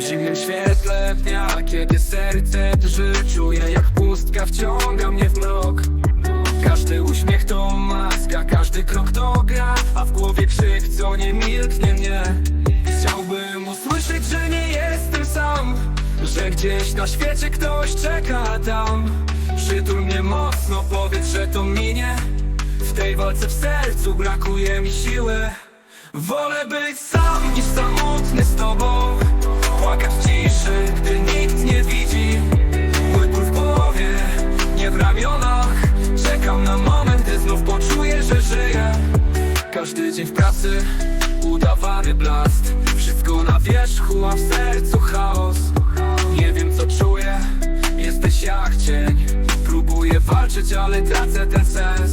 W zimnym świetle dnia, kiedy serce drży Czuję jak pustka wciąga mnie w mrok. Każdy uśmiech to maska, każdy krok to gra A w głowie krzyk, co nie milknie mnie. Chciałbym usłyszeć, że nie jestem sam Że gdzieś na świecie ktoś czeka tam. Przytul mnie mocno, powiedz, że to minie. W tej walce w sercu brakuje mi siły. Wolę być sam niż samotny z tobą Płakać w ciszy, gdy nikt nie widzi. Ból w głowie, nie w ramionach. Czekam na moment, gdy znów poczuję, że żyję. Każdy dzień w pracy, udawany blast. Wszystko na wierzchu, a w sercu chaos. Nie wiem co czuję, jesteś jak cień. Próbuję walczyć, ale tracę ten sens.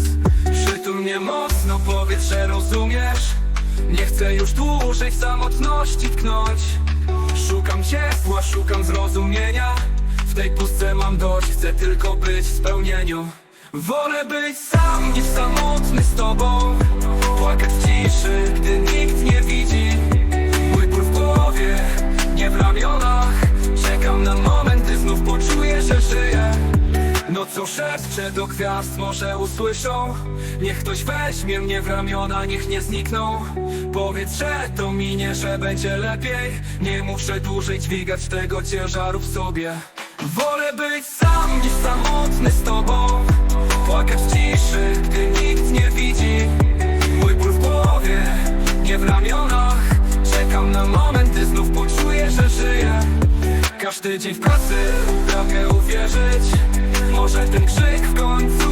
Przytul mnie mocno, powiedz, że rozumiesz. Nie chcę już dłużej w samotności tknąć zrozumienia. W tej pustce mam dość, chcę tylko być w spełnieniu. Wolę być sam niż samotny z tobą. Płakać w ciszy, gdy nikt nie widzi. Mój ból w głowie, nie w ramionach. Czekam na moment, gdy znów poczuję, że żyję Nocą szepczę do gwiazd, może usłyszą? Niech ktoś weźmie mnie w ramiona, niech nie znikną. Powiedz, że to minie, że będzie lepiej. Nie muszę dłużej dźwigać tego ciężaru w sobie. Wolę być sam niż samotny z tobą. Płakać w ciszy, gdy nikt nie widzi. Mój ból w głowie, nie w ramionach. Czekam na moment, gdy znów poczuję, że żyję każdy dzień w pracy pragnie uwierzyć. Może ten krzyk w końcu